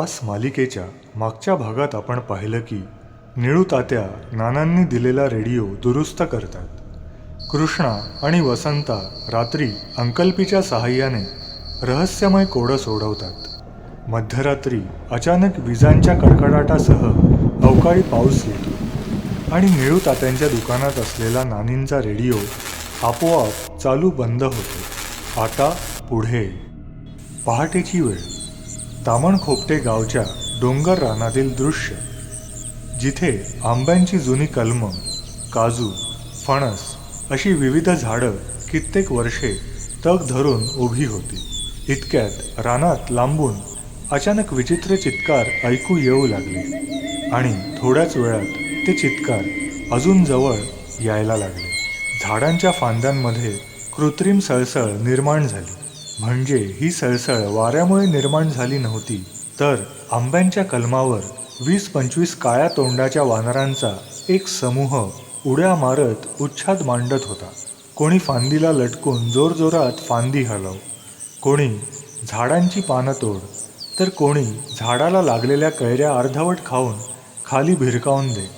प्रवास मालिकेच्या मागच्या भागात आपण पाहिलं की निळू तात्या नानांनी दिलेला रेडिओ दुरुस्त करतात. कृष्णा आणि वसंता रात्री अंकल्पीच्या सहाय्याने रहस्यमय कोडं सोडवतात. मध्यरात्री अचानक विजांच्या कडकडाटासह अवकाळी पाऊस येतो आणि निळू तात्यांच्या दुकानात असलेला नानींचा रेडिओ आपोआप चालू बंद होतो. आता पुढे पहाटेची वेळ. तामणखोपटे गावच्या डोंगर रानातील दृश्य जिथे आंब्यांची जुनी कलमं काजू फणस अशी विविध झाडं कित्येक वर्षे तग धरून उभी होती. इतक्यात रानात लांबून अचानक विचित्र चित्कार ऐकू येऊ लागले आणि थोड्याच वेळात ते चित्कार अजून जवळ यायला लागले. झाडांच्या फांद्यांमध्ये कृत्रिम सळसळ निर्माण झाली. म्हणजे ही सळसळ वाऱ्यामुळे निर्माण झाली नव्हती तर आंब्यांच्या कलमावर वीस पंचवीस काळ्या तोंडाच्या वानरांचा एक समूह उड्या मारत उच्छाद मांडत होता. कोणी फांदीला लटकून जोरजोरात फांदी हलव कोणी झाडांची पानं तोड तर कोणी झाडाला लागलेल्या कैऱ्या अर्धवट खाऊन खाली भिरकावून दे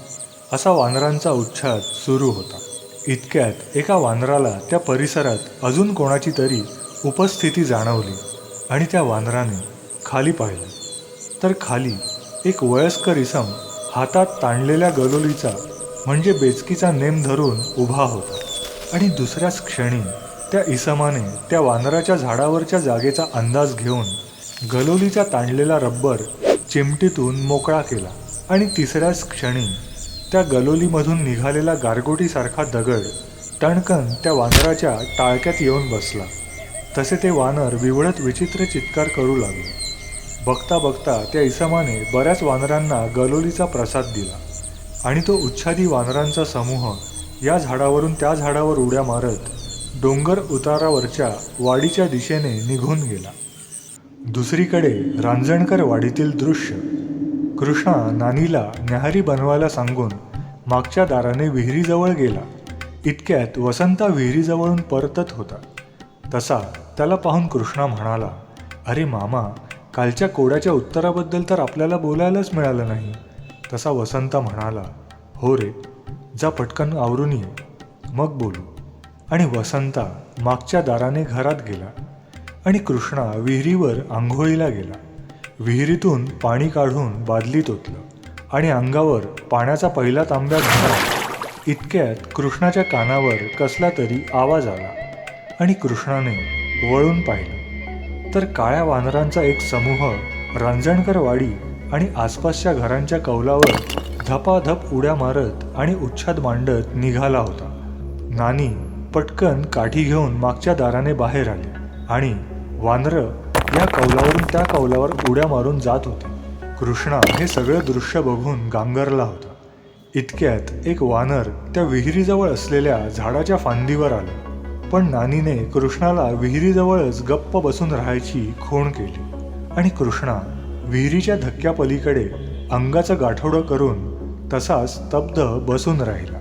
असा वानरांचा उच्छाद सुरू होता. इतक्यात एका वानराला त्या परिसरात अजून कोणाची तरी उपस्थिती जाणवली आणि त्या वानराने खाली पाहिलं. तर खाली एक वयस्कर इसम हातात ताणलेल्या गलोलीचा म्हणजे बेचकीचा नेम धरून उभा होता. आणि दुसऱ्याच क्षणी त्या इसमाने त्या वानराच्या झाडावरच्या जागेचा अंदाज घेऊन गलोलीचा ताणलेला रब्बर चिमटीतून मोकळा केला. आणि तिसऱ्याच क्षणी त्या गलोलीमधून निघालेला गारगोटीसारखा दगड टणकन त्या वानराच्या टाळक्यात येऊन बसला. तसे ते वानर विवळत विचित्र चित्कार करू लागले. बघता बघता त्या इसमाने बऱ्याच वानरांना गलोलीचा प्रसाद दिला आणि तो उच्छादी वानरांचा समूह या झाडावरून त्या झाडावर उड्या मारत डोंगर उतारावरच्या वाडीच्या दिशेने निघून गेला. दुसरीकडे रांजणकर वाडीतील दृश्य. कृष्णा नानीला न्याहारी बनवायला सांगून मागच्या दाराने विहिरीजवळ गेला. इतक्यात वसंता विहिरीजवळून परतत होता. तसा त्याला पाहून कृष्णा म्हणाला अरे मामा कालच्या कोड्याच्या उत्तराबद्दल तर आपल्याला बोलायलाच मिळालं नाही. तसा वसंत म्हणाला हो रे जा पटकन आवरून ये मग बोलू. आणि वसंता मागच्या दाराने घरात गेला आणि कृष्णा विहिरीवर आंघोळीला गेला. विहिरीतून पाणी काढून बादलीत ओतलं आणि अंगावर पाण्याचा पहिला तांब्या घाला इतक्यात कृष्णाच्या कानावर कसला तरी आवाज आला. आणि कृष्णाने वळून पाहिलं. तर काळ्या वानरांचा एक समूह रांजणकर वाडी आणि आसपासच्या घरांच्या कौलावर धपाधप उड्या मारत आणि उच्छाद मांडत निघाला होता. नानी पटकन काठी घेऊन मागच्या दाराने बाहेर आली आणि वानरं या कौलावरून त्या कौलावर उड्या मारून जात होते. कृष्णा हे सगळं दृश्य बघून गांगरला होता. इतक्यात एक वानर त्या विहिरीजवळ असलेल्या झाडाच्या फांदीवर आलं. पण नानीने कृष्णाला विहिरीजवळच गप्प बसून राहायची खूण केली. आणि कृष्णा विहिरीच्या धक्क्यापलीकडे अंगाचं गाठोडं करून तसाच स्तब्ध बसून राहिला.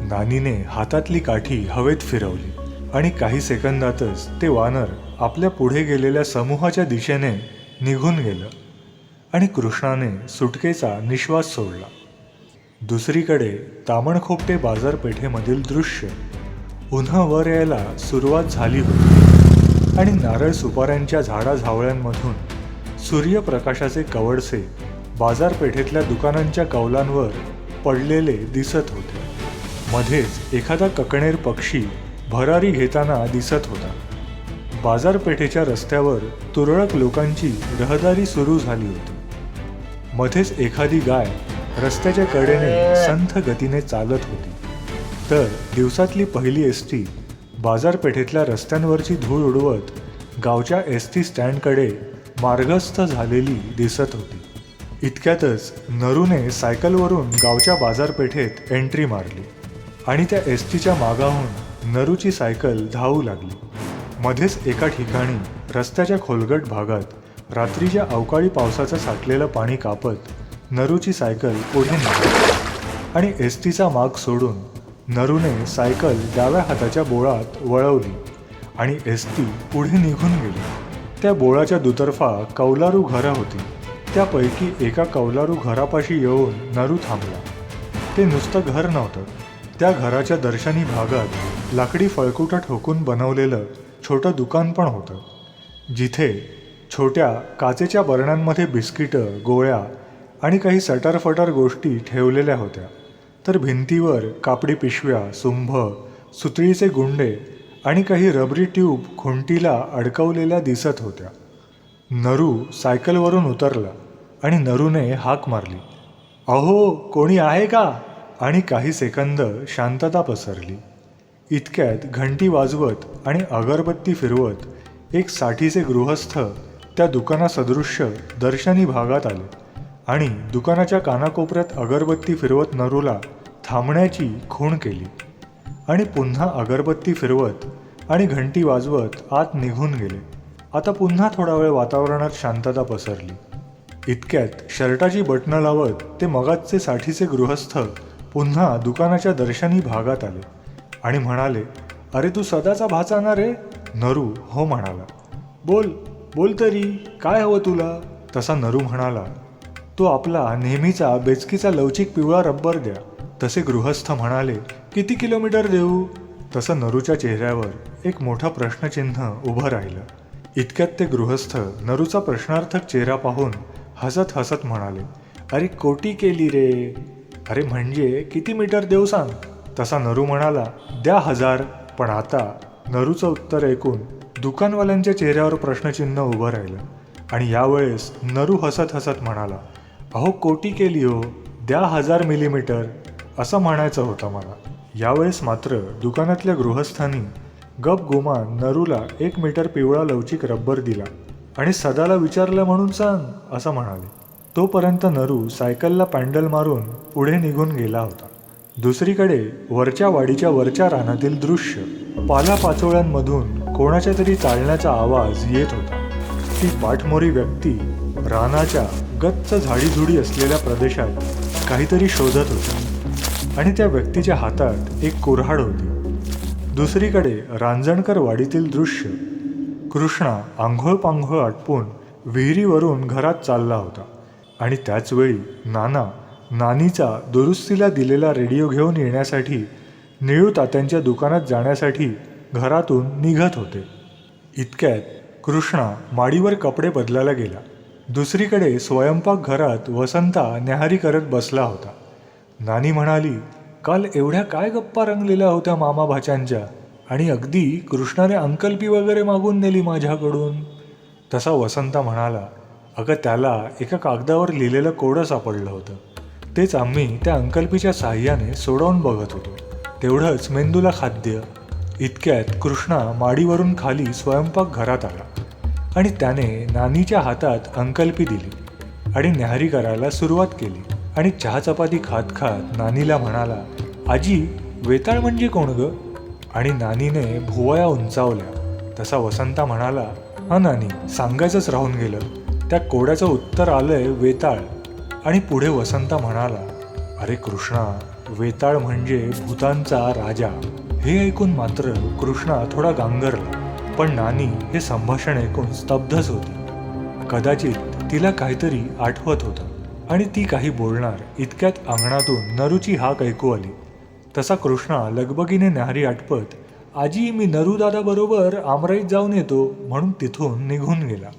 नानीने हातातली काठी हवेत फिरवली आणि काही सेकंदातच ते वानर आपल्या पुढे गेलेल्या समूहाच्या दिशेने निघून गेलं आणि कृष्णाने सुटकेचा निश्वास सोडला. दुसरीकडे तामणखोपटे बाजारपेठेमधील दृश्य पुन्हा वर यायला सुरुवात झाली होती. आणि नारळ सुपाऱ्यांच्या झाडाझावळ्यांमधून सूर्यप्रकाशाचे कवडसे बाजारपेठेतल्या दुकानांच्या कौलांवर पडलेले दिसत होते. मध्येच एखादा ककणेर पक्षी भरारी घेताना दिसत होता. बाजारपेठेच्या रस्त्यावर तुरळक लोकांची रहदारी सुरू झाली होती. मध्येच एखादी गाय रस्त्याच्या कडेने संथ गतीने चालत होती. तर दिवसातली पहिली एस टी बाजारपेठेतल्या रस्त्यांवरची धूळ उडवत गावच्या एस टी स्टँडकडे मार्गस्थ झालेली दिसत होती. इतक्यातच नरूने सायकलवरून गावच्या बाजारपेठेत एंट्री मारली आणि त्या एस टीच्या मागाहून नरूची सायकल धावू लागली. मध्येच एका ठिकाणी रस्त्याच्या खोलगट भागात रात्रीच्या अवकाळी पावसाचं साठलेलं पाणी कापत नरूची सायकल पुढे आणि एस टीचा माग सोडून नरूने सायकल डाव्या हाताच्या बोळात वळवली आणि एस टी पुढे निघून गेली. त्या बोळाच्या दुतर्फा कौलारू घरं होती. त्यापैकी एका कौलारू घरापाशी येऊन नरू थांबला. ते नुसतं घर नव्हतं. त्या घराच्या दर्शनी भागात लाकडी फळकुटं ठोकून बनवलेलं छोटं दुकान पण होतं. जिथे छोट्या काचेच्या बरण्यांमध्ये बिस्किटं गोळ्या आणि काही सटरफटर गोष्टी ठेवलेल्या होत्या. तर भिंतीवर कापडी पिशव्या सुंभ सुतळीचे गुंडे आणि काही रबरी ट्यूब खुंटीला अडकवलेल्या दिसत होत्या. नरू सायकलवरून उतरला आणि नरूने हाक मारली. अहो कोणी आहे का? आणि काही सेकंद शांतता पसरली. इतक्यात घंटी वाजवत आणि अगरबत्ती फिरवत एक साठीचे गृहस्थ त्या दुकानासदृश्य दर्शनी भागात आले. आणि दुकानाच्या कानाकोपऱ्यात अगरबत्ती फिरवत नरूला थांबण्याची खूण केली. आणि पुन्हा अगरबत्ती फिरवत आणि घंटी वाजवत आत निघून गेले. आता पुन्हा थोडा वेळ वातावरणात शांतता पसरली. इतक्यात शर्टाची बटणं लावत ते मगाचचे साठीचे गृहस्थ पुन्हा दुकानाच्या दर्शनी भागात आले आणि म्हणाले अरे तू सदाचा भाचाना रे नरू हो म्हणाला. बोल बोल तरी काय हवं तुला? तसा नरू म्हणाला तो आपला नेहमीचा बेचकीचा लवचिक पिवळा रब्बर द्या. तसे गृहस्थ म्हणाले किती किलोमीटर देऊ? तसं नरूच्या चेहऱ्यावर एक मोठं प्रश्नचिन्ह उभं राहिलं. इतक्यात ते गृहस्थ नरूचा प्रश्नार्थक चेहरा पाहून हसत हसत म्हणाले अरे कोटी केली रे. अरे म्हणजे किती मीटर देऊ सांग? तसा नरू म्हणाला द्या हजार. पण आता नरूचं उत्तर ऐकून दुकानवाल्यांच्या चेहऱ्यावर प्रश्नचिन्ह उभं राहिलं आणि यावेळेस नरू हसत हसत म्हणाला अहो कोटी केली हो. द्या हजार मिलीमीटर असं म्हणायचं होतं मला. यावेळेस मात्र दुकानातल्या गृहस्थांनी गप गुमान नरूला एक मीटर पिवळा लवचिक रब्बर दिला आणि सदाला विचारलं म्हणून सांग असं म्हणाले. तोपर्यंत नरू सायकलला पॅन्डल मारून पुढे निघून गेला होता. दुसरीकडे वरच्या वाडीच्या वरच्या रानातील दृश्य पालापाचोळ्यांमधून कोणाच्या तरी चालण्याचा आवाज येत होता. ती पाठमोरी व्यक्ती रानाच्या गच्च झाडीझुडी असलेल्या प्रदेशात काहीतरी शोधत होता. आणि त्या व्यक्तीच्या हातात एक कुऱ्हाड होती. दुसरीकडे रांजणकर वाडीतील दृश्य. कृष्णा आंघोळ पांघोळ आटपून विहिरीवरून घरात चालला होता. आणि त्याचवेळी नाना नानीचा दुरुस्तीला दिलेला रेडिओ घेऊन येण्यासाठी निळू तात्यांच्या दुकानात जाण्यासाठी घरातून निघत होते. इतक्यात कृष्णा माडीवर कपडे बदलायला गेला. दुसरीकडे स्वयंपाकघरात वसंता न्याहारी करत बसला होता. नानी म्हणाली काल एवढ्या काय गप्पा रंगलेल्या होत्या मामा भाच्यांच्या? आणि अगदी कृष्णाने अंकल्पी वगैरे मागून नेली माझ्याकडून. तसा वसंता म्हणाला अगं त्याला एका कागदावर लिहिलेलं कोडं सापडलं होतं. तेच आम्ही त्या अंकल्पीच्या साह्याने सोडवून बघत होतो. तेवढंच मेंदूला खाद्य. इतक्यात कृष्णा माडीवरून खाली स्वयंपाक घरात आला. आणि त्याने नानीच्या हातात अंकल्पी दिली आणि न्याहारी करायला सुरुवात केली. आणि चहा चपाती खात खात नानीला म्हणाला आजी वेताळ म्हणजे कोण ग? आणि नानीने भुवया उंचावल्या. तसा वसंता म्हणाला हा नानी सांगायचंच राहून गेलं. त्या कोड्याचं उत्तर आलंय वेताळ. आणि पुढे वसंता म्हणाला अरे कृष्णा वेताळ म्हणजे भूतांचा राजा. हे ऐकून मात्र कृष्णा थोडा गांगरला. पण नानी हे संभाषण ऐकून स्तब्धच होती. कदाचित तिला काहीतरी आठवत होतं आणि ती काही बोलणार इतक्यात अंगणातून नरूची हाक ऐकू आली. तसा कृष्णा लगबगीने न्याहारी आटपत आजी मी नरू बरोबर आमराईत जाऊन येतो म्हणून तिथून निघून गेला.